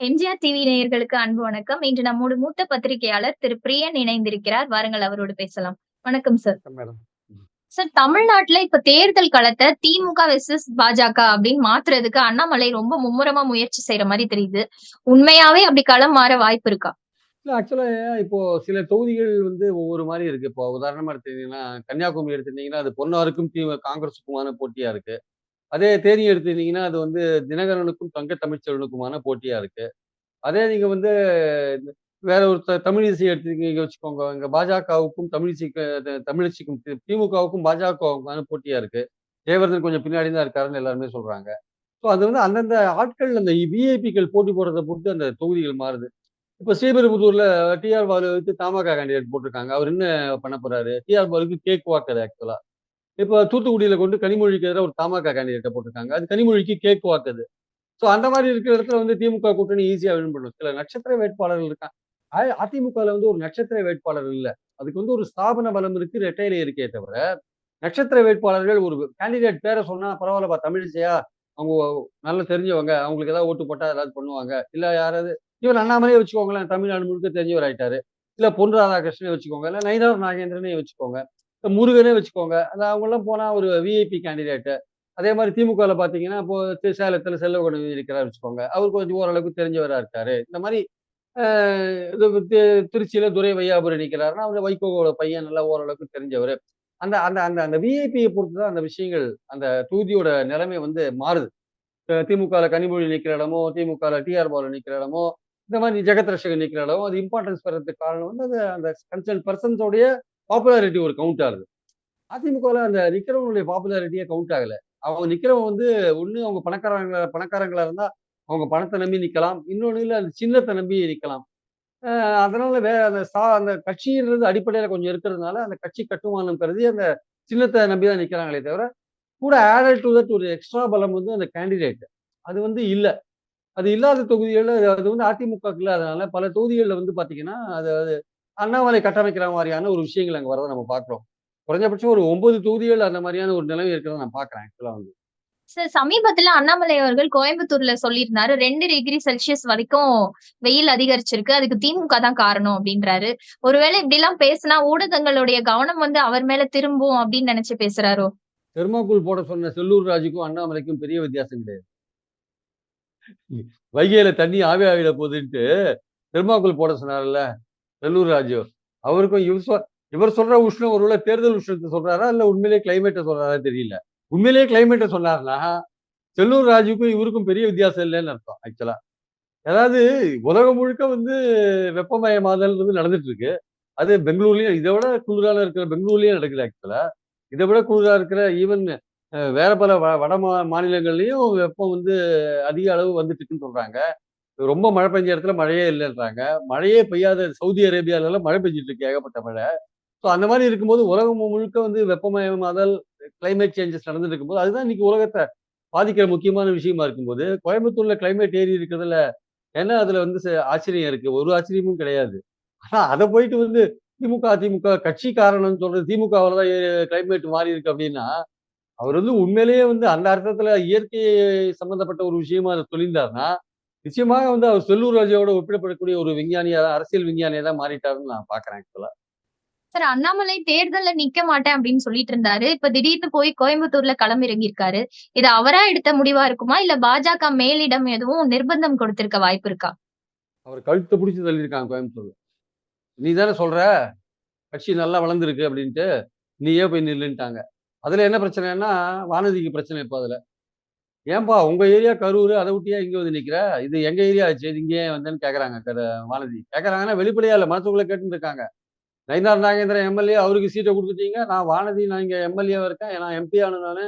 MGR TV நேயர்களுக்கு அன்பு வணக்கம். இன்று நம்மோடு மூத்த பத்திரிகையாளர் திரு பிரியன் இணைந்திருக்கிறார். வாருங்கள் அவரோடு பேசலாம். வணக்கம் சார். சார் தமிழ்நாட்டுல இப்ப தேர்தல் களத்த திமுக வெர்சஸ் பாஜக அப்படின்னு மாத்துறதுக்கு அண்ணாமலை ரொம்ப மும்முரமா முயற்சி செய்யற மாரி தெரியுது. உண்மையாவே அப்படி களம் மாற வாய்ப்பு இருக்கா? இல்ல ஆக்சுவலா இப்போ சில தொகுதிகள் வந்து ஒவ்வொரு மாரி இருக்கு. இப்போ உதாரணமா எடுத்துக்கிட்டீங்கன்னா, கன்னியாகுமரி எடுத்துட்டீங்கன்னா, அது பொன்னாருக்கும் காங்கிரஸுக்குமான போட்டியா இருக்கு. அதே தேனி எடுத்துக்கிட்டீங்கன்னா, அது வந்து தினகரனுக்கும் தங்க தமிழ்ச்செல்வனுக்குமான போட்டியா இருக்கு. அதே நீங்க வந்து வேற ஒரு தமிழிசை எடுத்துக்கிட்டீங்க வச்சுக்கோங்க. இங்க பாஜகவுக்கும் தமிழிசைக்கு தமிழிசைக்கும் திமுகவுக்கும் பாஜகவுக்குமான போட்டியா இருக்கு. ஜெயவர்தன் கொஞ்சம் பின்னாடி தான் இருக்காருன்னு எல்லாருமே சொல்றாங்க. ஸோ அது வந்து அந்தந்த ஆட்கள் அந்த விஐபிக்கள் போட்டி போடுறத பொறுத்து அந்த தொகுதிகள் மாறுது. இப்போ ஸ்ரீபெரும்புதூர்ல டி.ஆர். பாலு வந்து தமாக கேண்டிடேட் போட்டிருக்காங்க. அவர் என்ன பண்ண போறாரு? டி.ஆர். பாலுக்கு கேக் வாக் ஆக்சுவலா. இப்போ தூத்துக்குடியில் கொண்டு கனிமொழிக்கு எதிராக ஒரு தமாக கேண்டிடேட்டை போட்டிருக்காங்க. அது கனிமொழிக்கு கேக் வாக்குது ஸோ அந்த மாதிரி இருக்கிற இடத்துல வந்து திமுக கூட்டணி ஈஸியாக வின் பண்ணும். சில நட்சத்திர வேட்பாளர்கள் இருக்கான் அதிமுகவில் வந்து ஒரு நட்சத்திர வேட்பாளர் இல்லை அதுக்கு வந்து ஒரு ஸ்தாபன பலம் இருக்கு, ரெட்டையில இருக்கே தவிர, நட்சத்திர வேட்பாளர்கள் ஒரு கேண்டிடேட் பேரை சொன்னா பரவாயில்லப்பா தமிழிசையா, அவங்க நல்லா தெரிஞ்சவங்க. அவங்களுக்கு ஏதாவது ஓட்டு போட்டா ஏதாவது பண்ணுவாங்க. இல்ல யாராவது இவர் அண்ணாமலையே வச்சுக்கோங்களேன். தமிழ்நாடு முழுக்க தெரிஞ்சவர் ஆயிட்டாரு. இல்ல பொன் ராதாகிருஷ்ணனே வச்சுக்கோங்க. இல்ல நயினார் நாகேந்திரனே வச்சுக்கோங்க. முருகனே வச்சுக்கோங்க. அது அவங்கெல்லாம் போனால் ஒரு விஐபி கேண்டிடேட்டு அதே மாதிரி திமுகவில் பார்த்தீங்கன்னா, இப்போ சேலத்தில் சேலத்துல இருக்கிறார் வச்சுக்கோங்க. அவர் கொஞ்சம் ஓரளவுக்கு தெரிஞ்சவராக இருக்காரு. இந்த மாதிரி இது தி திருச்சியில துரை வையாபுரி நிற்கிறாருன்னா அவரு வைகோவோட பையன் நல்லா ஓரளவுக்கு தெரிஞ்சவர் அந்த அந்த அந்த அந்த விஐபியை பொறுத்து தான் அந்த விஷயங்கள் அந்த தொகுதியோட நிலைமை வந்து மாறுது. திமுகவில் கனிமொழி நிற்கிற இடமோ, திமுகவில் டி.ஆர். பாலு நிற்கிற இடமோ, இந்த மாதிரி ஜெகத் ரஷகன் நிற்கிற இடமோ, அது இம்பார்ட்டன்ஸ் பெறதுக்கு காரணம் வந்து அது அந்த கன்சர்ன் பர்சன்ஸோடைய பாப்புலாரிட்டி ஒரு கவுண்ட் ஆகுது. அதிமுகவில் அந்த நிக்கிறவங்களுடைய பாப்புலாரிட்டியே கவுண்ட் ஆகலை அவங்க நிற்கிறவங்க வந்து ஒன்று அவங்க பணக்காரங்களா பணக்காரங்களா இருந்தால் அவங்க பணத்தை நம்பி நிற்கலாம் இன்னொன்று இல்லை அந்த சின்னத்தை நம்பி நிற்கலாம் அதனால வேற அந்த சா அந்த கட்சின்றது அடிப்படையில் கொஞ்சம் இருக்கிறதுனால, அந்த கட்சி கட்டுமானம் கருதி அந்த சின்னத்தை நம்பி தான் நிற்கிறாங்களே தவிர, கூட ஆடட் டு தட் ஒரு எக்ஸ்ட்ரா பலம் வந்து அந்த கேண்டிடேட். அது வந்து இல்லை அது இல்லாத தொகுதிகள்ல அது வந்து அதிமுக இல்லாதனால பல தொகுதிகளில் வந்து பார்த்தீங்கன்னா, அது அண்ணாமலை கட்டமைக்கிற மாரியான ஒரு விஷயங்கள் அங்க வரத நம்ம பார்க்கிறோம். குறைஞ்சபட்சம் ஒரு 9 தொகுதிகள் அந்த மாரியான ஒரு நிலைமை இருக்கிறத நான் பார்க்கிறேன் ஆக்சுவலா வந்து. சார் சமீபத்துல அண்ணாமலை அவர்கள் கோயம்புத்தூர்ல சொல்லியிருந்தாரு. 2 டிகிரி செல்சியஸ் வரைக்கும் வெயில் அதிகரிச்சிருக்கு. அதுக்கு திமுக தான் காரணம் அப்படின்றாரு. ஒருவேளை இப்படிலாம் பேசினா ஊடகங்களுடைய கவனம் வந்து அவர் மேல திரும்பும் அப்படின்னு நினைச்சு பேசுறாரோ? தெர்மாக்கோல் போட சொன்ன செல்லூர் ராஜுக்கும், அண்ணாமலைக்கும் பெரிய வித்தியாசம் கிடையாது. வைகையில தண்ணி ஆவி ஆவிட போகுதுன்ட்டு தெர்மாக்கோல் போட சொன்னார்ல செல்லூர் ராஜு. அவருக்கும் இவர் இவர் சொல்ற உஷ்ணம் ஒருவேளை தேர்தல் உஷ்ணத்தை சொல்றாரா? இல்ல உண்மையிலேயே கிளைமேட்டை சொல்றாரா தெரியல. உண்மையிலேயே கிளைமேட்டை சொன்னார்னா செல்லூர் ராஜுக்கும் இவருக்கும் பெரிய வித்தியாசம் இல்லைன்னு அர்த்தம் ஆக்சுவலா. அதாவது உலகம் முழுக்க வந்து வெப்பமயமாதல்ன்றது நடந்துட்டு இருக்கு. அது பெங்களூர்லயும் இதை விட குளிரான இருக்கிற பெங்களூர்லயும் நடக்குது ஆக்சுவலா. இதை விட குளிரா இருக்கிற ஈவன் வேற பல வ வட மா மாநிலங்கள்லயும் வெப்பம் வந்து அதிக அளவு வந்துட்டு இருக்குன்னு சொல்றாங்க. ரொம்ப மழை பெஞ்ச இடத்துல மழையே இல்லைன்றாங்க மழையே பெய்யாத சவுதி அரேபியாவிலலாம் மழை பெஞ்சிட்டு இருக்கு ஏகப்பட்ட மழை. ஸோ அந்த மாதிரி இருக்கும்போது உலகம் முழுக்க வந்து வெப்பமயமாதல், கிளைமேட் சேஞ்சஸ் நடந்துட்டு இருக்கும்போது, அதுதான் இன்னைக்கு உலகத்தை பாதிக்கிற முக்கியமான விஷயமா இருக்கும்போது, கோயம்புத்தூர்ல கிளைமேட் ஏறி இருக்கிறதுல என்ன அதுல வந்து ஆச்சரியம் இருக்கு? ஒரு ஆச்சரியமும் கிடையாது. ஆனா அதை போயிட்டு வந்து திமுக, அதிமுக கட்சி காரணம்னு சொல்றது திமுகவில் தான் கிளைமேட் மாறி இருக்கு அப்படின்னா அவர் வந்து உண்மையிலேயே வந்து அந்த அர்த்தத்துல இயற்கை சம்பந்தப்பட்ட ஒரு விஷயமா அதை சொல்லியிருந்தாருன்னா, நிச்சயமாக வந்து அவர் செல்லூர் ராஜுவோட ஒப்பிடப்படக்கூடிய ஒரு விஞ்ஞானியா அரசியல் விஞ்ஞானியா தான் மாறிட்டாருன்னு நான் பார்க்கிறேன் ஆக்சுவலா. சார் அண்ணாமலை தேர்தல்ல நிக்க மாட்டேன் அப்படின்னு சொல்லிட்டு இருந்தாரு. இப்ப திடீர்னு போய் கோயம்புத்தூர்ல களம் இறங்கியிருக்காரு. இது அவரா எடுத்த முடிவா இருக்குமா? இல்ல பாஜக மேலிடம் எதுவும் நிர்பந்தம் கொடுத்திருக்க வாய்ப்பு இருக்கா? அவர் கழுத்த புடிச்சு தள்ளியிருக்காங்க கோயம்புத்தூர்ல. "நீ தானே சொல்ற, கட்சி நல்லா வளர்ந்திருக்கு" அப்டின்ட்டு. "நீயே போய் நில்லுன்ட்டாங்க." அதுல என்ன பிரச்சனைன்னா, வானதிக்கு பிரச்சனை இப்ப அதுல. "ஏன்பா உங்க ஏரியா கரூர் அதை விட்டியா இங்க வந்து நிக்கிற? இது எங்க ஏரியா ஆச்சு இங்கே வந்தேன்னு" கேட்கறாங்க மாலதி கேக்குறாங்கன்னா வெளிப்படையா இல்ல. மனசுக்குள்ள கேட்டுன்னு இருக்காங்க. நயினார் நாகேந்திரன் எம்.எல்.ஏ அவருக்கு சீட்ட கொடுத்துட்டீங்க நான் வானதி நான் இங்க எம்.எல்.ஏவா இருக்கேன். நான் எம்பி ஆன நானு.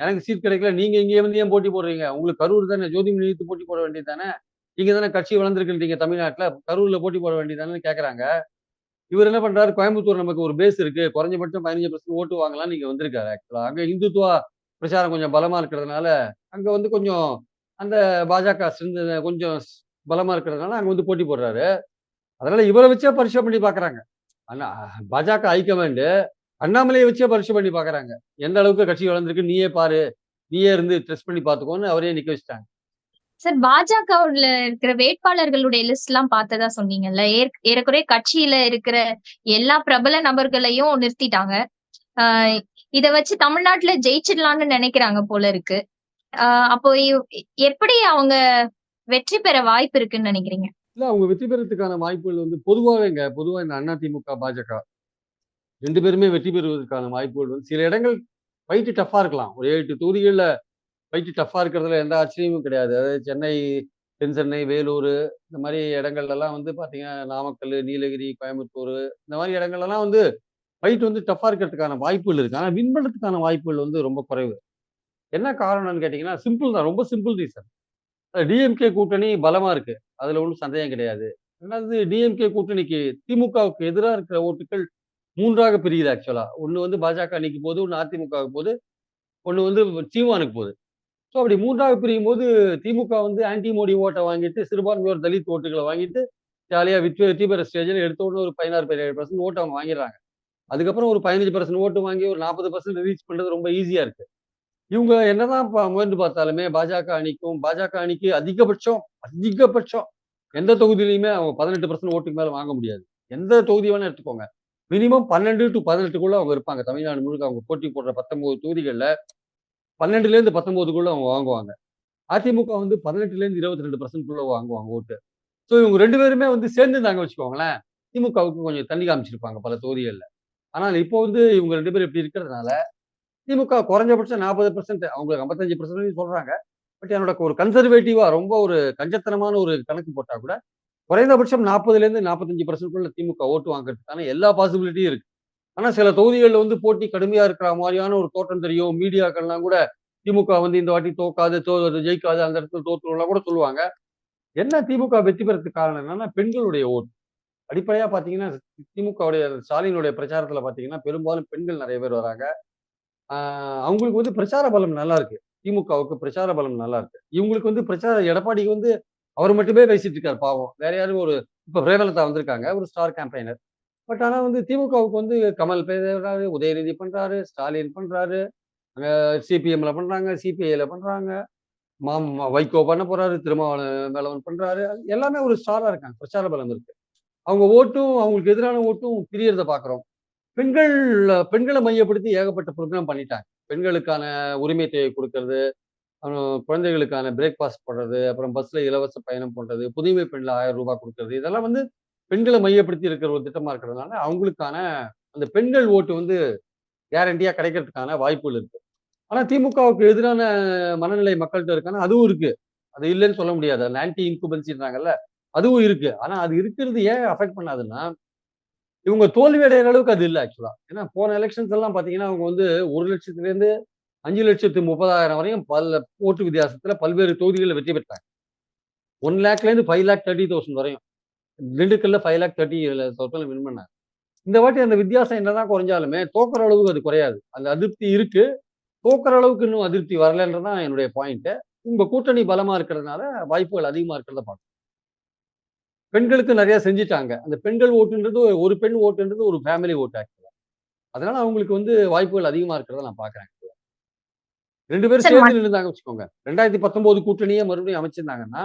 எனக்கு சீட் கிடைக்கல. நீங்க இங்கே வந்து ஏன் போட்டி போடுறீங்க? உங்களுக்கு கரூர் தானே ஜோதிமணி இழுத்து போட்டி போட வேண்டியது தானே? நீங்க தானே கட்சி வளர்ந்துருக்கீங்க தமிழ்நாட்டுல. கரூர்ல போட்டி போட வேண்டியது தானேன்னு இவர் என்ன பண்றாரு, கோயம்புத்தூர் நமக்கு ஒரு பேஸ் இருக்கு. குறைஞ்சபட்சம் 15% ஓட்டு வாங்கலாம் நீங்க வந்திருக்காரு ஆக்சுவலா. அங்க இந்துத்துவா பிரச்சாரம் கொஞ்சம் பலமா இருக்கிறதுனால, அங்கே வந்து கொஞ்சம் அந்த பாஜக ஸ்ட்ரென்த் கொஞ்சம் பலமாக பலமா இருக்கிறதுனால அங்கே வந்து போட்டி போடுறாரு. அதனால இவரை வச்சே பரிசு பண்ணி பார்க்குறாங்க. ஆனால் பாஜக ஹைகமாண்ட் அண்ணாமலையை வச்சே பரிசு பண்ணி பார்க்குறாங்க. எந்த அளவுக்கு கட்சி வளர்ந்துருக்கு நீயே பாரு. நீயே இருந்து டெஸ்ட் பண்ணி பார்த்துக்கோன்னு அவரே நிற்க வச்சுட்டாங்க. சார் பாஜகவுல இருக்கிற வேட்பாளர்களுடைய லிஸ்ட் எல்லாம் பார்த்ததா சொன்னீங்கல்ல. ஏற் ஏறக்குறைய கட்சியில இருக்கிற எல்லா பிரபல நபர்களையும் நிறுத்திட்டாங்க. இத வச்சு தமிழ்நாட்டுல ஜெயிச்சிடலாம்னு நினைக்கிறாங்க போல இருக்கு. அப்போ எப்படி அவங்க வெற்றி பெற வாய்ப்பு இருக்குன்னு நினைக்கிறீங்க இல்ல அவங்க வெற்றி பெறதுக்கான வாய்ப்புகள் வந்து பொதுவாகங்க பொதுவா இந்த அண்ணா திமுக பாஜக ரெண்டு பேருமே வெற்றி பெறுவதற்கான வாய்ப்புகள் வந்து சில இடங்கள் ஃபைட் டஃப்பா இருக்கலாம். ஒரு 7, 8 தொகுதிகள்ல டஃப்பா இருக்கிறதுல எந்த ஆச்சரியமும் கிடையாது. அதாவது சென்னை, தென் சென்னை, வேலூர் இந்த மாதிரி இடங்கள்லாம் வந்து பார்த்தீங்கன்னா, நாமக்கல், நீலகிரி, கோயம்புத்தூர் இந்த மாதிரி இடங்கள்லலாம் வந்து ஃபைட் வந்து டஃப்பாக இருக்கிறதுக்கான வாய்ப்புகள் இருக்குது ஆனால் வின் பண்ணுறதுக்கான வாய்ப்புகள் வந்து ரொம்ப குறைவு. என்ன காரணம்னு கேட்டிங்கன்னா சிம்பிள் தான். ரொம்ப சிம்பிள் ரீசன். டிஎம்கே கூட்டணி பலமாக இருக்குது அதில் ஒன்றும் சந்தேகம் கிடையாது. ரெண்டாவது டிஎம்கே கூட்டணிக்கு திமுகவுக்கு எதிராக இருக்கிற ஓட்டுகள் மூன்றாக பிரியுது ஆக்சுவலாக ஒன்று வந்து பாஜக அணிக்கு போகுது, ஒன்று அதிமுகவுக்கு போகுது, ஒன்று வந்து சீமானுக்கு போகுது. ஸோ அப்படி மூன்றாக பிரியும் போது திமுக வந்து ஆன்டி மோடி ஓட்டை வாங்கிட்டு, சிறுபான்மையோர் தலித் ஓட்டுகளை வாங்கிட்டு, ஜாலியாக வெற்றி வெற்றி பெற ஸ்டேஜில் எடுத்த உடனே ஒரு 16, 17% ஓட்டு அவங்க வாங்கிடுறாங்க. அதுக்கப்புறம் ஒரு 15% ஓட்டு வாங்கி ஒரு 40% ரீச் பண்ணுறது ரொம்ப ஈஸியாக இருக்கு. இவங்க என்னதான் முயன்று பார்த்தாலுமே பாஜக அணிக்கும் பாஜக அணிக்கு அதிகபட்சம் அதிகபட்சம் எந்த தொகுதியிலையுமே அவங்க 18% ஓட்டுக்கு மேலே வாங்க முடியாது. எந்த தொகுதி வேணா எடுத்துக்கோங்க. மினிமம் பன்னெண்டு டு பதினெட்டுக்குள்ள அவங்க இருப்பாங்க. தமிழ்நாடு முழுக்க அவங்க போட்டி போடுற 19 தொகுதிகள்ல 12லேருந்து 19க்குள்ள அவங்க வாங்குவாங்க. அதிமுக வந்து பதினெட்டுலேருந்து இருபத்தி ரெண்டு பர்சன்ட்குள்ள வாங்குவாங்க ஓட்டு. ஸோ இவங்க ரெண்டு பேருமே வந்து சேர்ந்துருந்தாங்க வச்சுக்கோங்களேன், திமுகவுக்கு கொஞ்சம் தண்ணி காமிச்சிருப்பாங்க பல தொகுதிகளில் ஆனால் இப்போ வந்து இவங்க ரெண்டு பேரும் இப்படி இருக்கிறதுனால, திமுக குறைஞ்சபட்சம் 40% அவங்க 55% சொல்றாங்க. பட் என்னோட ஒரு கன்சர்வேட்டிவா ரொம்ப ஒரு கஞ்சத்தனமான ஒரு கணக்கு போட்டா கூட, குறைந்தபட்சம் நாற்பதுலேருந்து நாற்பத்தஞ்சு பர்சன்ட்குள்ள திமுக ஓட்டு வாங்குறதுக்கான எல்லா பாசிபிலிட்டியும் இருக்கு. ஆனால் சில தொகுதிகளில் வந்து போட்டி கடுமையாக இருக்கிற மாதிரியான ஒரு தோற்றம் தெரியும். மீடியாக்கள்லாம் கூட திமுக வந்து இந்த வாட்டி தோக்காது, தோ ஜெயிக்காது, அந்த இடத்துல தோத்துரும்லாம் கூட சொல்லுவாங்க. என்ன திமுக வெற்றி பெறத்துக்கு காரணம் என்னன்னா, பெண்களுடைய ஓட்டு. அடிப்படையாக பார்த்தீங்கன்னா, திமுகவுடைய ஸ்டாலினுடைய பிரச்சாரத்தில் பார்த்தீங்கன்னா, பெரும்பாலும் பெண்கள் நிறைய பேர் வராங்க. அவங்களுக்கு வந்து பிரச்சார பலம் நல்லா இருக்கு. திமுகவுக்கு பிரச்சார பலம் நல்லா இருக்கு. இவங்களுக்கு வந்து பிரச்சார எடப்பாடிக்கு வந்து அவர் மட்டுமே பேசிட்டு இருக்காரு பாவம். வேற யாரும் ஒரு இப்போ பிரேமலதா வந்திருக்காங்க. ஒரு ஸ்டார் கேம்பெயினர். பட் ஆனால் வந்து திமுகவுக்கு வந்து கமல் பேசுறாரு, உதயநிதி பண்றாரு, ஸ்டாலின் பண்றாரு, அங்கே சிபிஎம்ல பண்றாங்க, சிபிஐல பண்றாங்க. மாம் வைகோ பண்ண போறாரு, திருமாவளவன் பண்றாரு. எல்லாமே ஒரு ஸ்டாரா இருக்காங்க. பிரச்சார பலம் இருக்கு. அவங்க ஓட்டும் அவங்களுக்கு எதிரான ஓட்டும் பிரியறதை பார்க்குறோம். பெண்கள் பெண்களை மையப்படுத்தி ஏகப்பட்ட ப்ரோக்ராம் பண்ணிட்டாங்க. பெண்களுக்கான உரிமை தேவை கொடுக்கறது குழந்தைகளுக்கான பிரேக்ஃபாஸ்ட் போடுறது, அப்புறம் பஸ்ஸில் இலவச பயணம் பண்ணுறது புதுமை பெண்ணில் ஆயிரம் ரூபாய் கொடுக்கறது இதெல்லாம் வந்து பெண்களை மையப்படுத்தி இருக்கிற ஒரு திட்டமாக இருக்கிறதுனால, அவங்களுக்கான அந்த பெண்கள் ஓட்டு வந்து கேரண்டியாக கிடைக்கிறதுக்கான வாய்ப்புகள் இருக்கு. ஆனால் திமுகவுக்கு எதிரான மனநிலை மக்கள்கிட்ட இருக்கானா அதுவும் இருக்கு. அது இல்லைன்னு சொல்ல முடியாது. அந்த ஆன்டி இன்குபன்சின்றாங்கல்ல, அதுவும் இருக்கு. ஆனா அது இருக்கிறது ஏன் அஃபெக்ட் பண்ணாதுன்னா, இவங்க தோல்வி அடையிற அளவுக்கு அது இல்லை ஆக்சுவலா. ஏன்னா போன எலெக்ஷன்ஸ் எல்லாம் பார்த்தீங்கன்னா, அவங்க வந்து 1,00,000லேருந்து 5,30,000 வரையும் பல ஓட்டு வித்தியாசத்துல பல்வேறு தொகுதிகளில் வெற்றி பெற்றாங்க. 1,00,000லேருந்து 5,30,000 வரையும். திண்டுக்கல்ல 5,30,000 வின் பண்ணாங்க. இந்த வாட்டி அந்த வித்தியாசம் என்னதான் குறைஞ்சாலுமே, தோக்குற அளவுக்கு அது குறையாது. அந்த அதிருப்தி இருக்கு. தோக்குற அளவுக்கு இன்னும் அதிருப்தி வரலன்றதான் என்னுடைய பாயிண்ட். உங்க கூட்டணி பலமா இருக்கிறதுனால வாய்ப்புகள் அதிகமா இருக்கிறத பார்க்கணும் பெண்களுக்கு நெறைய செஞ்சுட்டாங்க. அந்த பெண்கள் ஓட்டுன்றது ஒரு பெண் ஓட்டுன்றது ஒரு ஃபேமிலி ஓட்டு ஆக்சுவலா. அதனால அவங்களுக்கு வந்து வாய்ப்புகள் அதிகமா இருக்கிறத நான் பார்க்கிறேன். 2 பேரும் சார் சேர்ந்து நின்னுட்டாங்க வச்சுக்கோங்க. 2019 கூட்டணியே மறுபடியும் அமைச்சிருந்தாங்கன்னா,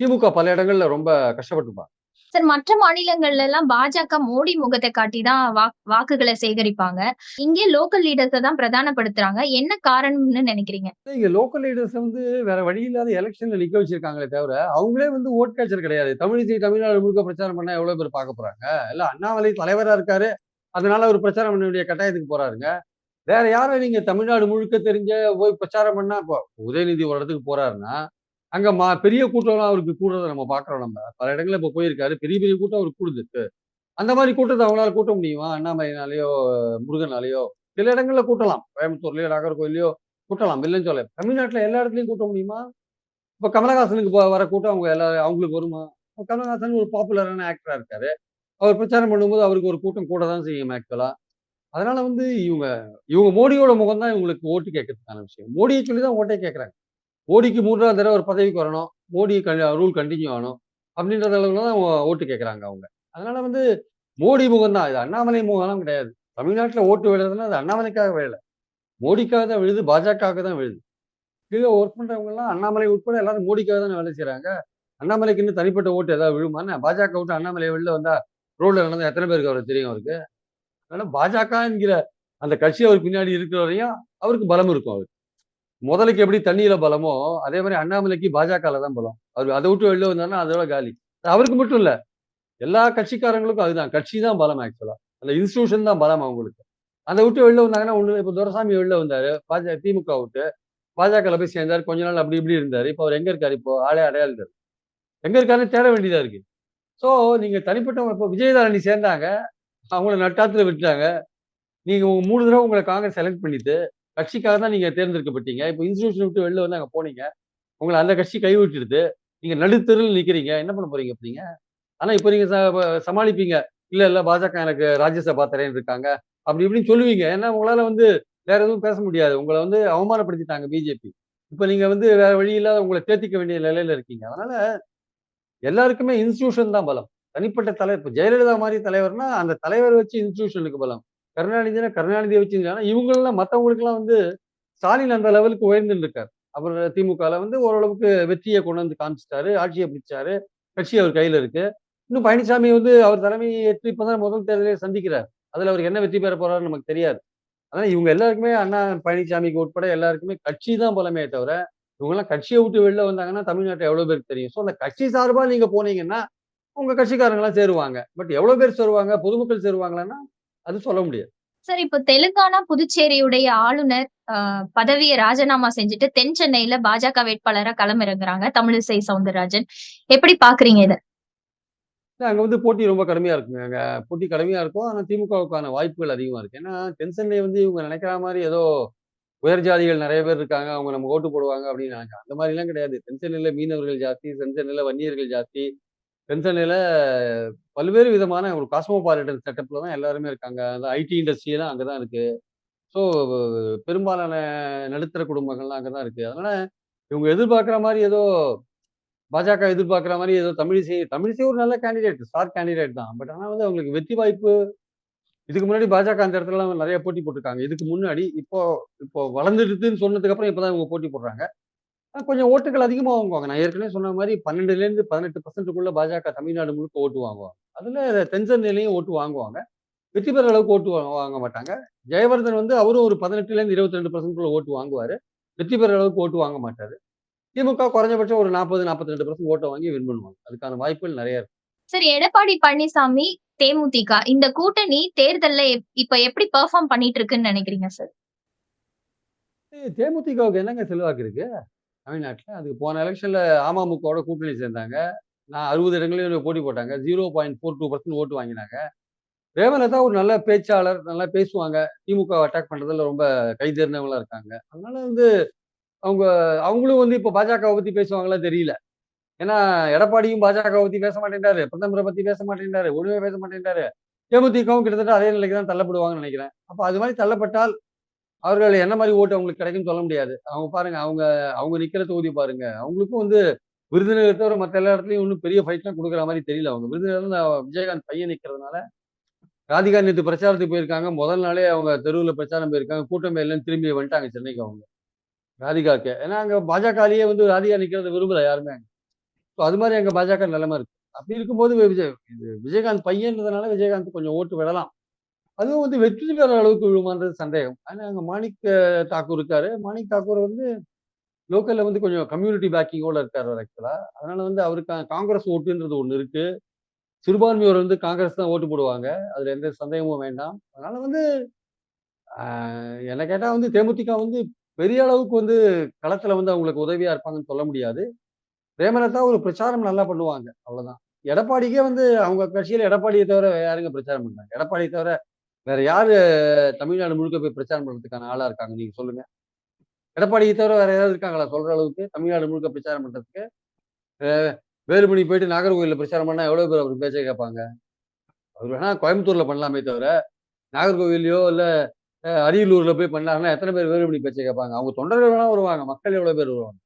திமுக பல இடங்கள்ல ரொம்ப கஷ்டப்பட்டுருப்பாங்க. சார் மற்ற மாநிலங்கள்ல எல்லாம் பாஜக மோடி முகத்தை காட்டி தான் வாக் சேகரிப்பாங்க. இங்கே லோக்கல் லீடர்ஸை தான் பிரதானப்படுத்துறாங்க. என்ன காரணம்னு நினைக்கிறீங்க இங்க லோக்கல் லீடர்ஸ் வந்து வேற வழி இல்லாத எலெக்ஷன்ல நிக்க வச்சிருக்காங்களே தவிர, அவங்களே வந்து ஓட் கேச்சர் கிடையாது. தமிழிசை தமிழ்நாடு முழுக்க பிரச்சாரம் பண்ணா எவ்வளவு பேர் பார்க்க போறாங்க? இல்ல அண்ணாமலை தலைவரா இருக்காரு. அதனால அவர் பிரச்சாரம் பண்ண வேண்டிய கட்டாயத்துக்கு போறாருங்க. வேற யாரும் நீங்க தமிழ்நாடு முழுக்க தெரிஞ்ச போய் பிரச்சாரம் பண்ணா இப்போ உதயநிதி ஒரு இடத்துக்கு போறாருன்னா, அங்க மா பெரிய கூட்டம்லாம் அவருக்கு கூடுறத நம்ம பார்க்குறோம் நம்ம. பல இடங்கள்ல இப்போ போயிருக்காரு. பெரிய பெரிய கூட்டம் அவருக்கு கூடுது. அந்த மாதிரி கூட்டத்தை அவங்களால கூட்ட முடியுமா? அண்ணாமலையினாலயோ, முருகனாலேயோ சில இடங்கள்ல கூட்டலாம். கோயம்புத்தூர்லயோ, நாகர்கோயிலையோ கூட்டலாம். இல்லைன்னு சொல்ல தமிழ்நாட்டுல எல்லா இடத்துலயும் கூட்ட முடியுமா? இப்ப கமலஹாசனுக்கு வர கூட்டம் அவங்க எல்லா அவங்களுக்கு வருமா? கமலஹாசன் ஒரு பாப்புலரான ஆக்டரா இருக்காரு. அவர் பிரச்சாரம் பண்ணும்போது அவருக்கு ஒரு கூட்டம் கூட தான் செய்யும் ஆக்சுவலா. அதனால வந்து இவங்க இவங்க மோடியோட முகம் தான் இவங்களுக்கு ஓட்டு கேட்கறதுக்கான விஷயம். மோடிய சொல்லி தான் ஓட்டே கேட்கறாங்க. மோடிக்கு 3வது தடவ ஒரு பதவிக்கு வரணும். மோடி ரூல் கண்டினியூ ஆகணும். அப்படின்றத அளவுல தான் ஓட்டு கேட்குறாங்க அவங்க. அதனால வந்து மோடி முகம் தான். இது அண்ணாமலை முகம்லாம் கிடையாது. தமிழ்நாட்டில் ஓட்டு விழுறதுன்னா அது அண்ணாமலைக்காக விழலை மோடிக்காக தான் விழுது. பாஜகவுக்கு தான் விழுது. கீழே ஒர்க் பண்ணுறவங்கலாம் அண்ணாமலை உட்பட எல்லாரும் மோடிக்காக தானே வேலை செய்கிறாங்க அண்ணாமலைக்கு இன்னும் தனிப்பட்ட ஓட்டு ஏதாவது விழுமான்னு பாஜக விட்டு அண்ணாமலை வெளில வந்தா ரோட்ல நடந்தா எத்தனை பேருக்கு அவருக்கு தெரியும் அவருக்கு? அதனால பாஜக என்கிற அந்த கட்சி அவருக்கு பின்னாடி இருக்கிற வரையும் அவருக்கு பலம் இருக்கும் அவருக்கு. முதலுக்கு எப்படி தண்ணியில பலமோ, அதே மாதிரி அண்ணாமலைக்கு பாஜகல தான் பலம். அவர் அதை விட்டு வெளில வந்தாருன்னா அதோட காலி. அவருக்கு மட்டும் இல்ல. எல்லா கட்சிக்காரங்களுக்கும் அதுதான். கட்சி தான் பலம் ஆக்சுவலா. அந்த இன்ஸ்டிடியூஷன் தான் பலம் அவங்களுக்கு. அத விட்டு வெளில வந்தாங்கன்னா ஒண்ணு இப்போ துரைசாமி வெளில வந்தாரு. பாஜக திமுக விட்டு. பாஜகல போய் சேர்ந்தாரு. கொஞ்ச நாள் அப்படி இப்படி இருந்தாரு. இப்போ அவர் எங்க இருக்காரு இப்போ? ஆளே அடையாளம் எங்க இருக்காருன்னு தேட வேண்டியதா இருக்கு. ஸோ நீங்க தனிப்பட்டவங்க இப்போ விஜயதாரணி சேர்ந்தாங்க. அவங்கள நட்டாத்துல விட்டுட்டாங்க. நீங்க மூணு தடவை உங்களை காங்கிரஸ் செலக்ட் பண்ணிட்டு, கட்சிக்காக தான் நீங்க தேர்ந்தெடுக்கப்பட்டீங்க. இப்போ இன்ஸ்டியூஷன் விட்டு வெளில வந்து போனீங்க. உங்களை அந்த கட்சி கைவிட்டுடுது. நீங்க நடுத்தெருவுல நிக்கிறீங்க. என்ன பண்ண போறீங்க அப்படிங்க ஆனா இப்போ நீங்க ச சமாளிப்பீங்க. இல்ல, இல்ல பாஜக எனக்கு ராஜ்யசபா தரேன்னு இருக்காங்க. அப்படி இப்படின்னு சொல்லுவீங்க. ஏன்னா உங்களால வந்து வேற எதுவும் பேச முடியாது. உங்களை வந்து அவமானப்படுத்திட்டாங்க பிஜேபி. இப்ப நீங்க வந்து வேற வழி இல்லாத உங்களை தேத்திக்க வேண்டிய நிலையில இருக்கீங்க. அதனால எல்லாருக்குமே இன்ஸ்டியூஷன் தான் பலம். தனிப்பட்ட தலைவர் ஜெயலலிதா மாதிரி தலைவர்னா, அந்த தலைவர் வச்சு இன்ஸ்டியூஷனுக்கு பலம். கருணாநிதினா கருணாநிதியை வச்சு ஆனா இவங்கலாம் வந்து ஸ்டாலின் அந்த லெவலுக்கு உயர்ந்துட்டு இருக்கார் அவர் திமுகவில் வந்து ஓரளவுக்கு வெற்றியை கொண்டு வந்து காமிச்சிட்டாரு ஆட்சியை பிடிச்சாரு. கட்சி அவர் கையில இருக்கு. இன்னும் பழனிசாமி வந்து அவர் தலைமையை ஏற்று இப்போ தான் முதல் தேர்தலே சந்திக்கிறார். அதுல அவருக்கு என்ன வெற்றி பெற போறாருன்னு நமக்கு தெரியாது. அதனால் இவங்க எல்லாருக்குமே அண்ணா பழனிசாமிக்கு உட்பட எல்லாருக்குமே கட்சி தான் பலமே தவிர, இவங்கலாம் கட்சியை விட்டு வெளில வந்தாங்கன்னா தமிழ்நாட்டில் எவ்வளோ பேருக்கு தெரியும். சோ அந்த கட்சி சார்பா நீங்க போனீங்கன்னா, உங்க கட்சிக்காரங்களாம் சேருவாங்க. பட் எவ்வளோ பேர் சேருவாங்க? பொதுமக்கள் சேருவாங்களான்னா, அது சொல்ல முடியாது. சார் இப்ப தெலுங்கானா, புதுச்சேரியுடைய ஆளுநர் பதவிய ராஜினாமா செஞ்சுட்டு தென் சென்னையில பாஜக வேட்பாளரா களமிறங்குறாங்க. தமிழிசை சவுந்தரராஜன். எப்படி பார்க்குறீங்க இத? அங்க வந்து போட்டி ரொம்ப கடுமையா இருக்குங்க. அங்க போட்டி கடுமையா இருக்கும். ஆனா திமுகவுக்கான வாய்ப்புகள் அதிகமா இருக்கு. ஏன்னா தென் சென்னை வந்து இவங்க நினைக்கிற மாரி ஏதோ உயர் ஜாதிகள் நெறைய பேர் இருக்காங்க. அவங்க நமக்கு ஓட்டு போடுவாங்க அப்படின்னு நினைக்கிறாங்க. அந்த மாரிலாம் கிடையாது. தென் சென்னையில மீனவர்கள் ஜாஸ்தி, தென் சென்னையில வன்னியர்கள் ஜாஸ்தி. தென் பல்வேறு விதமான ஒரு காஸ்மோபாலிட்டன் செட்டப்பில் தான் எல்லாருமே இருக்காங்க. அந்த ஐடி இண்டஸ்ட்ரி அங்கே தான் இருக்குது ஸோ பெரும்பாலான நடுத்தர குடும்பங்கள்லாம் அங்கே தான் இருக்குது அதனால் இவங்க எதிர்பார்க்குற மாதிரி ஏதோ பாஜக எதிர்பார்க்குற மாதிரி ஏதோ தமிழிசை தமிழிசை ஒரு நல்ல கேண்டிடேட். ஸ்டார் கேண்டிடேட் தான். பட் ஆனால் வந்து அவங்களுக்கு வெற்றி வாய்ப்பு இதுக்கு முன்னாடி பாஜக அந்த இடத்துலலாம் நிறைய போட்டி போட்டிருக்காங்க இதுக்கு முன்னாடி இப்போ இப்போ வளர்ந்துடுதுன்னு சொன்னதுக்கு அப்புறம் தான் இவங்க போட்டி போடுறாங்க. கொஞ்சம் ஓட்டுகள் அதிகமா வாங்குவாங்க. நான் ஏற்கனவே சொன்ன மாரி 12லேருந்து 18% பாஜக தமிழ்நாடு முழுக்க ஓட்டு வாங்குவாங்க. அதுல தென் சென்னையிலயும் ஓட்டு வாங்குவாங்க. வெற்றி பெற அளவுக்கு ஓட்டு வாங்க மாட்டாங்க. ஜெயவர்தன் வந்து அவரும் ஒரு 18லேருந்து 22% ஓட்டு வாங்குவாரு. வெற்றி பெற அளவுக்கு ஓட்டு வாங்க மாட்டாரு. திமுக குறைஞ்சபட்சம் ஒரு 40, 42% ஓட்ட வாங்கி வின் பண்ணுவாங்க. அதுக்கான வாய்ப்புகள் நெறைய இருக்கு. சரி எடப்பாடி பழனிசாமி, தேமுதிக இந்த கூட்டணி தேர்தல்ல இப்ப எப்படி பெர்ஃபார்ம் பண்ணிட்டு இருக்குன்னு நினைக்கிறீங்க சார்? தேமுதிகவுக்கு என்னங்க செல்வாக்கு இருக்கு? தமிழ்நாட்டில் அதுக்கு போன எலெக்ஷனில் அமமுகவோட கூட்டணி சேர்ந்தாங்க. நான் அறுபது இடங்களையும் போட்டி போட்டாங்க. 0.42% ஓட்டு வாங்கினாங்க. ரேவலதா ஒரு நல்ல பேச்சாளர். நல்லா பேசுவாங்க. திமுக அட்டாக் பண்ணுறதுல ரொம்ப கைதேர்ந்தவங்களாக இருக்காங்க. அதனால வந்து அவங்க அவங்களும் வந்து இப்போ பாஜகவை பற்றி பேசுவாங்களா தெரியல. ஏன்னா எடப்பாடியும் பாஜகவை பற்றி பேச மாட்டேன்றாரு. பிரதமரை பற்றி பேச மாட்டேன்றாரு. ஒழுங்காக பேச மாட்டேன்றாரு. தேமுதிகவும் கிட்டத்தட்ட அதே நிலைக்கு தான் தள்ளப்படுவாங்கன்னு நினைக்கிறேன். அப்போ அது மாதிரி தள்ளப்பட்டால், அவர்கள் என்ன மாதிரி ஓட்டு அவங்களுக்கு கிடைக்கும்னு சொல்ல முடியாது. அவங்க பாருங்க அவங்க அவங்க நிக்கிற தொகுதி பாருங்க. அவங்களுக்கும் வந்து விருதுநகர் தவிர மற்ற எல்லா இடத்துலையும் ஒன்றும் பெரிய ஃபைட்லாம் கொடுக்குற மாதிரி தெரியல அவங்க. விருதுநகர் விஜயகாந்த் பையன் நிற்கிறதுனால ராதிகா நேற்று பிரச்சாரத்துக்கு போயிருக்காங்க. முதல் நாளே அவங்க தெருவில் பிரச்சாரம் போயிருக்காங்க. கூட்டமே இல்லைன்னு திரும்பி வந்துட்டாங்க சென்னைக்கு அவங்க. ராதிகாக்கு. ஏன்னா அங்கே பாஜகலேயே வந்து ராதிகா நிற்கிறத விரும்பல யாருமே. ஸோ அது மாதிரி அங்கே பாஜக நிலைமை இருக்கு. அப்படி இருக்கும்போது விஜய் இது விஜயகாந்த் பையன்றதுனால விஜயகாந்த் கொஞ்சம் ஓட்டு விடலாம் அதுவும் வந்து வெற்றி பெற அளவுக்கு விழுமான்றது சந்தேகம். ஆனால் அங்கே மாணிக் தாக்கூர் இருக்காரு. மாணிக் தாக்கூர் வந்து லோக்கலில் வந்து கொஞ்சம் கம்யூனிட்டி பேக்கிங்கோட இருக்கார் அவர் ஆக்சுவலாக அதனால வந்து அவருக்கு காங்கிரஸ் ஓட்டுன்றது ஒன்று இருக்கு. சிறுபான்மையோர் வந்து காங்கிரஸ் தான் ஓட்டு போடுவாங்க. அதில் எந்த சந்தேகமும் வேண்டாம். அதனால வந்து என்னை கேட்டால் வந்து தேமுதிக வந்து பெரிய அளவுக்கு வந்து களத்தில் வந்து அவங்களுக்கு உதவியாக இருப்பாங்கன்னு சொல்ல முடியாது. பிரேமலதா ஒரு பிரச்சாரம் நல்லா பண்ணுவாங்க. அவ்வளோதான் எடப்பாடிக்கே வந்து அவங்க கட்சியில் எடப்பாடியை தவிர யாருங்க பிரச்சாரம் பண்றாங்க? எடப்பாடியை தவிர வேற யாரு தமிழ்நாடு முழுக்க போய் பிரச்சாரம் பண்றதுக்கான ஆளா இருக்காங்க? நீங்க சொல்லுங்க. எடப்பாடிய தவிர வேற யாராவது இருக்காங்களா சொல்ற அளவுக்கு? தமிழ்நாடு முழுக்க பிரச்சாரம் பண்றதுக்கு? வேலுமணி போயிட்டு நாகர்கோவிலில் பிரச்சாரம் பண்ணா எவ்வளவு பேர் அவர் பேச்ச கேட்பாங்க? அவர் வேணா கோயம்புத்தூர்ல பண்ணலாமே தவிர, நாகர்கோவிலையோ இல்ல அரியலூர்ல போய் பண்ணாருன்னா எத்தனை பேர் வேலுமணி பேச்ச கேட்பாங்க? அவங்க தொண்டர்கள் வேணா வருவாங்க. மக்கள் எவ்வளவு பேர் வருவாங்க?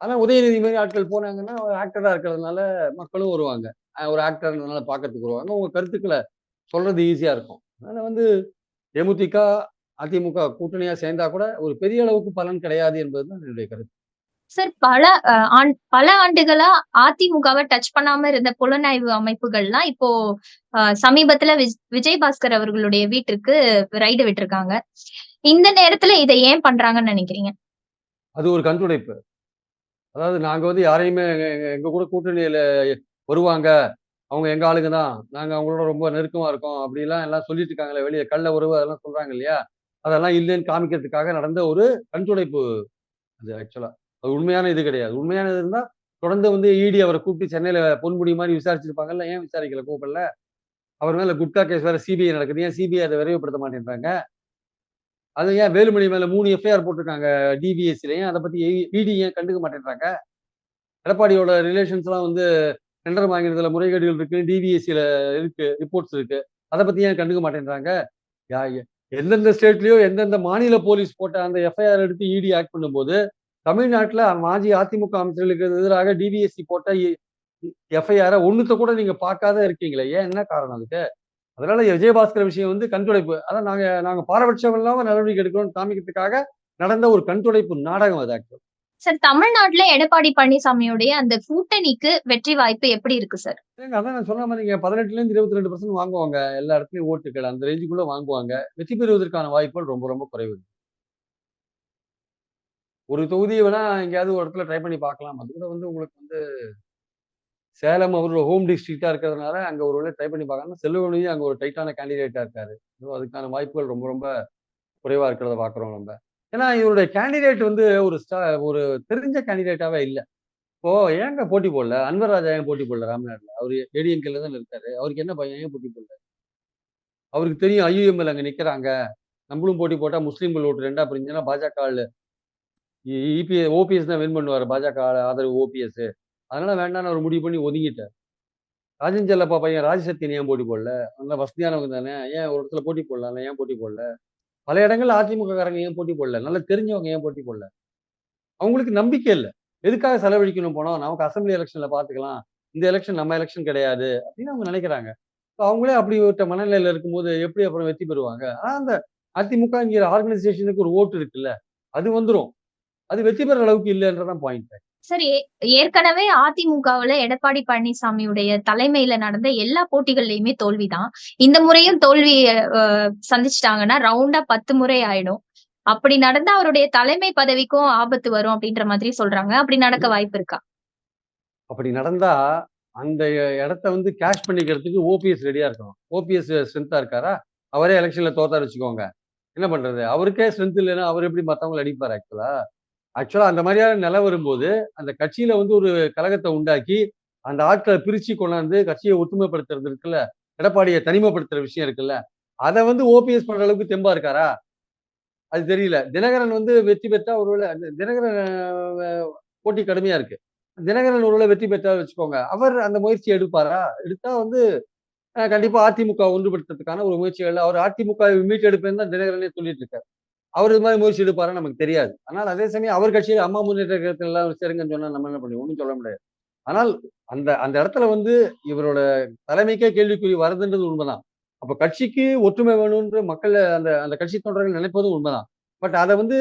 ஆனா உதயநிதி மாதிரி ஆட்கள் போனாங்கன்னா, ஆக்டரா இருக்கிறதுனால மக்களும் வருவாங்க. ஒரு ஆக்டர்னால பார்க்கறதுக்கு வருவாங்க. உங்க கருத்துக்களை சொல்றது ஈஸியா இருக்கும். அதனால வந்து தேமுதிக அதிமுக கூட்டணியா சேர்ந்தா கூட ஒரு பெரிய அளவுக்கு பலன் கிடையாது என்பதுதான் என்னுடைய கருத்து. சார் பல பல ஆண்டுகளா அதிமுகவ டச் பண்ணாம இருந்த புலனாய்வு அமைப்புகள்லாம் இப்போ சமீபத்துல விஜ் விஜயபாஸ்கர் அவர்களுடைய வீட்டிற்கு ரைடு விட்டிருக்காங்க. இந்த நேரத்துல இத ஏன் பண்றாங்கன்னு நினைக்கிறீங்க? அது ஒரு கண்துடைப்பு. அதாவது நாங்க வந்து யாரையுமே எங்க கூட கூட்டணியில வருவாங்க. அவங்க எங்க ஆளுங்க தான். நாங்க அவங்களோட ரொம்ப நெருக்கமா இருக்கோம். அப்படிலாம் எல்லாம் சொல்லிட்டு இருக்காங்களே வெளியே கள்ள உறவு அதெல்லாம் சொல்றாங்க இல்லையா? அதெல்லாம் இல்லைன்னு காமிக்கிறதுக்காக நடந்த ஒரு கண்துடைப்பு அது ஆக்சுவலா. அது உண்மையான இது கிடையாது. உண்மையான இது இருந்தா தொடர்ந்து வந்து இடி அவரை கூப்பிட்டு சென்னையில பொன்முடி மாதிரி விசாரிச்சிருப்பாங்கல்ல. ஏன் விசாரிக்கல கூப்பிடல? அவர் மேல குட்கா கேஸ் வேற சிபிஐ நடக்குது. ஏன் சிபிஐ அதை விரைவுபடுத்த மாட்டேன்றாங்க? அது ஏன் வேலுமணி மேல மூணு எஃப்ஐஆர் போட்டிருக்காங்க டிபிஎஸ்சிலையும் ஏன் அத பத்தி இடி ஏன் கண்டுக்க மாட்டேன்றாங்க? எடப்பாடியோட ரிலேஷன்ஸ்லாம் வந்து டெண்டர் வாங்கினதுல முறைகேடுகள் இருக்கு. டிவிஎஸ்சியில இருக்கு. ரிப்போர்ட்ஸ் இருக்கு. அதை பத்தி ஏன் கண்டுக்க மாட்டேன்றாங்க? எந்தெந்த ஸ்டேட்லயோ எந்தெந்த மாநில போலீஸ் போட்ட அந்த எஃப்ஐஆர் எடுத்து இடி ஆக்ட் பண்ணும்போது, தமிழ்நாட்டுல மாஜி அதிமுக அமைச்சர்களுக்கு எதிராக டிவிஎஸ்சி போட்ட எஃப்ஐஆர் ஒன்றுத்த கூட நீங்க பார்க்காத இருக்கீங்களே. ஏன் என்ன காரணம் அதுக்கு? அதனால விஜயபாஸ்கர் விஷயம் வந்து கண்துடைப்பு. அதான் நாங்க நாங்க பாரபட்சம் இல்லாம நடவடிக்கை எடுக்கணும்னு காமிக்கிறதுக்காக நடந்த ஒரு கண்துடைப்பு நாடகம் அது ஆக்சுவல் சார் தமிழ்நாட்டுல எடப்பாடி பழனிசாமியுடைய அந்த கூட்டணிக்கு வெற்றி வாய்ப்பு எப்படி இருக்கு சார்? அதான் நான் சொன்ன மாரிங்க 18லேருந்து 22% வாங்குவாங்க. எல்லா இடத்துலயும் ஓட்டுகள் அந்த ரேஞ்சுக்குள்ள வாங்குவாங்க. வெற்றி பெறுவதற்கான வாய்ப்புகள் ரொம்ப ரொம்ப குறைவு. ஒரு தொகுதியை வேணா எங்கேயாவது ஒரு இடத்துல ட்ரை பண்ணி பார்க்கலாம். அது கூட வந்து உங்களுக்கு வந்து சேலம் அவரோட ஹோம் டிஸ்ட்ரிக்டா இருக்கிறதுனால, அங்க ஒரு வேலை ட்ரை பண்ணி பார்க்கலாம். செல்வமணியும் அங்க ஒரு டைட்டான கேண்டிடேட்டா இருக்காரு. அதுக்கான வாய்ப்புகள் ரொம்ப ரொம்ப குறைவா இருக்கிறத பார்க்குறோம் நம்ம ஏன்னா இவருடைய கேண்டிடேட் வந்து ஒரு ஸ்டா ஒரு தெரிஞ்ச கேண்டிடேட்டாவே இல்லை இப்போ ஏங்க போட்டி போடல? அன்வர் ராஜா ஏன் போட்டி போடல ராம்நாட்ல? அவர் ஏடிஎம்கேல தான் இருக்காரு. அவருக்கு என்ன பையன் ஏன் போட்டி போடல? அவருக்கு தெரியும் ஐயுஎம்எல் அங்கே நிற்கிறாங்க நம்மளும் போட்டி போட்டால் முஸ்லீம்கள் ஓட்டு ரெண்டா பிரிஞ்சுன்னா பாஜக ஆளு இபிஎஸ் ஓபிஎஸ் தான் வின் பண்ணுவார் பாஜக ஆதரவு ஓபிஎஸ். அதனால வேண்டாம்னு அவர் முடிவு பண்ணி ஒதுங்கிட்டார். ராஜன் செல்லப்பா பையன் ராஜசக்தி ஏன் போட்டி போடல? நல்லா வசதியானவங்க தானே. ஏன் ஒரு இடத்துல போட்டி போடலாம் ஏன் போட்டி போடல? பல இடங்கள்ல அதிமுககாரங்க ஏன் போட்டி போடல? நல்லா தெரிஞ்சவங்க ஏன் போட்டி போடல? அவங்களுக்கு நம்பிக்கை இல்ல. எதுக்காக செலவழிக்கணும் போனோம் நமக்கு அசெம்பிளி எலக்ஷன்ல பாத்துக்கலாம் இந்த எலெக்ஷன் நம்ம எலக்ஷன் கிடையாது. அப்படின்னு அவங்க நினைக்கிறாங்க. அவங்களே அப்படி விட்ட மனநிலையில இருக்கும்போது எப்படி அப்புறம் வெற்றி பெறுவாங்க? ஆனா அந்த அதிமுகங்கிற ஆர்கனைசேஷனுக்கு ஒரு ஓட்டு இருக்குல்ல. அது வந்துடும் அது வெற்றி பெற அளவுக்கு இல்லைன்றதான் பாயிண்ட். சரி ஏற்கனவே அதிமுகவுல எடப்பாடி பழனிசாமியுடைய தலைமையில நடந்த எல்லா போட்டிகள்லயுமே தோல்விதான். இந்த முறையும் தோல்வி சந்திச்சிட்டாங்கன்னா ரவுண்டா 10 முறை ஆயிடும். அப்படி நடந்தா அவருடைய தலைமை பதவிக்கும் ஆபத்து வரும் அப்படின்ற மாதிரி சொல்றாங்க. அப்படி நடக்க வாய்ப்பு இருக்கா? அப்படி நடந்தா அந்த இடத்த வந்து கேஷ் பண்ணிக்கிறதுக்கு ஓபிஎஸ் ரெடியா இருக்கணும். ஓபிஎஸ் ஸ்ட்ரென்த்தா இருக்காரா? அவரே எலெக்ஷன்ல தோத்தாரு வச்சுக்கோங்க. என்ன பண்றது? அவருக்கே ஸ்ட்ரென்த் இல்லன்னா அவர் எப்படி மத்தவங்கள அடிப்பார் ஆக்சுவலா? ஆக்சுவலா அந்த மாதிரியான நிலை வரும்போது, அந்த கட்சியில வந்து ஒரு கழகத்தை உண்டாக்கி, அந்த ஆட்களை பிரிச்சு கொண்டாந்து கட்சியை ஒற்றுமைப்படுத்துறது இருக்குல்ல. எடப்பாடியை தனிமைப்படுத்துற விஷயம் இருக்குல்ல. அதை வந்து ஓபிஎஸ் பண்ற அளவுக்கு தெம்பா இருக்காரா? அது தெரியல. தினகரன் வந்து வெற்றி பெற்றா ஒருவேளை தினகரன் போட்டி கடுமையா இருக்கு. தினகரன் ஒருவேளை வெற்றி பெற்றார்னு வச்சுக்கோங்க. அவர் அந்த முயற்சி எடுப்பாரா? எடுத்தா வந்து கண்டிப்பா அதிமுக ஒன்றுபடுத்துறதுக்கான ஒரு முயற்சிகள் அவர் அதிமுக மீட்டெடுப்பேன்னு தான் தினகரனே சொல்லிட்டு இருக்காரு. அவர் இது மாதிரி முயற்சி எடுப்பாரு நமக்கு தெரியாது. ஆனால் அதே சமயம் அவர் கட்சியில் அம்மா முன்னேற்ற கழகத்துல எல்லாம் சேருங்கன்னு சொன்னா நம்ம என்ன பண்ண ஒன்றும் சொல்ல முடியாது. ஆனால் அந்த அந்த இடத்துல வந்து இவரோட தலைமைக்கே கேள்விக்குறி வருதுன்றது உண்மைதான். அப்போ கட்சிக்கு ஒற்றுமை வேணும்ன்ற மக்கள் அந்த அந்த கட்சி தொண்டர்கள் நினைப்பதும் உண்மைதான். பட் அதை வந்து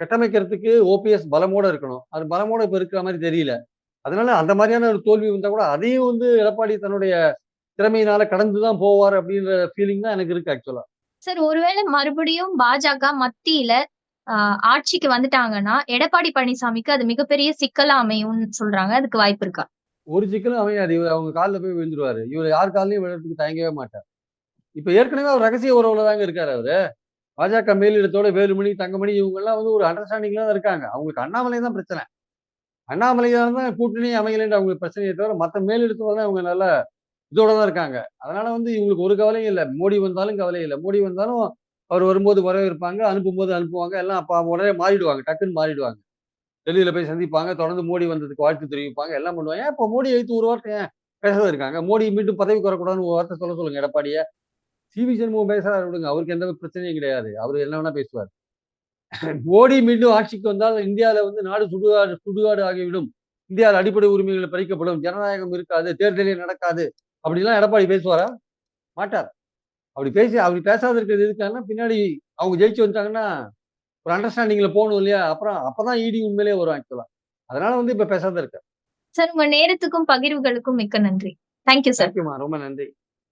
கட்டமைக்கிறதுக்கு ஓபிஎஸ் பலமோட இருக்கணும். அது பலமோட இப்போ இருக்கிற மாதிரி தெரியல. அதனால அந்த மாதிரியான ஒரு தோல்வி வந்தால் கூட அதையும் வந்து எடப்பாடி தன்னுடைய திறமையினால கடந்து தான் போவார் அப்படின்ற ஃபீலிங் தான் எனக்கு இருக்கு ஆக்சுவலா. சார் ஒருவேளை மறுபடியும் பாஜக மத்தியில ஆட்சிக்கு வந்துட்டாங்கன்னா, எடப்பாடி பழனிசாமிக்கு அது மிகப்பெரிய சிக்கலா அமையும்னு சொல்றாங்க. அதுக்கு வாய்ப்பு இருக்கா? ஒரு சிக்கலும் அமையாது. இவர் அவங்க கால்ல போய் விழுந்துருவாரு. இவர் யார் காலையும் விழுறதுக்கு தயங்கவே மாட்டார். இப்ப ஏற்கனவே அவர் ரகசிய உறவுல தாங்க இருக்காரு அவரு. பாஜக மேலிடத்தோட வேலுமணி, தங்கமணி இவங்கெல்லாம் வந்து ஒரு அண்டர்ஸ்டாண்டிங்ல தான் இருக்காங்க. அவங்களுக்கு அண்ணாமலை தான் பிரச்சனை. அண்ணாமலையால தான் கூட்டணி அமையலைன்ற அவங்களுக்கு பிரச்சனையை தவிர, மத்த மேலிடத்தோட தான் இவங்க நல்லா இதோட தான் இருக்காங்க. அதனால வந்து இவங்களுக்கு ஒரு கவலையும் இல்லை மோடி வந்தாலும் கவலை இல்லை மோடி வந்தாலும் அவர் வரும்போது வரவேற்பாங்க, அனுப்பும்போது அனுப்புவாங்க. எல்லாம் அப்போ உடனே மாறிடுவாங்க. டக்குன்னு மாறிடுவாங்க. டெல்லியில போய் சந்திப்பாங்க. தொடர்ந்து மோடி வந்ததுக்கு வாழ்த்து தெரிவிப்பாங்க. எல்லாம் பண்ணுவாங்க. ஏன் இப்ப மோடி எழுத்து ஒரு வார்த்தை பேசதான் பேசாத இருக்காங்க? மோடி மீண்டும் பதவி வரக்கூடாதுன்னு ஒரு வார்த்தை சொல்ல சொல்லுங்க எடப்பாடிய. சிவி சண்முகம் பேசுறாரு விடுங்க. அவருக்கு எந்த பிரச்சனையும் கிடையாது. அவர் என்ன வேணா பேசுவார். மோடி மீண்டும் ஆட்சிக்கு வந்தால் இந்தியாவில் வந்து நாடு சுடுகாடு சுடுகாடு ஆகிவிடும். இந்தியாவில் அடிப்படை உரிமைகள் பறிக்கப்படும். ஜனநாயகம் இருக்காது. தேர்தலே நடக்காது. அப்படிலாம் எடப்பாடி பேசுவாரா? மாட்டார். அப்படி பேசி அப்படி பேசாத இருக்கிறது எதுக்காகன்னா, பின்னாடி அவங்க ஜெயிச்சு வந்துட்டாங்கன்னா ஒரு அண்டர்ஸ்டாண்டிங்ல போகணும் இல்லையா? அப்புறம் அப்பதான் இடி உண்மையிலேயே வரும் ஆக்சுவலா அதனால வந்து இப்ப பேசாத இருக்க. சார் உங்க நேரத்துக்கும் பகிர்வுகளுக்கும் மிக்க நன்றி. தேங்க்யூ சார் ரொம்ப நன்றி.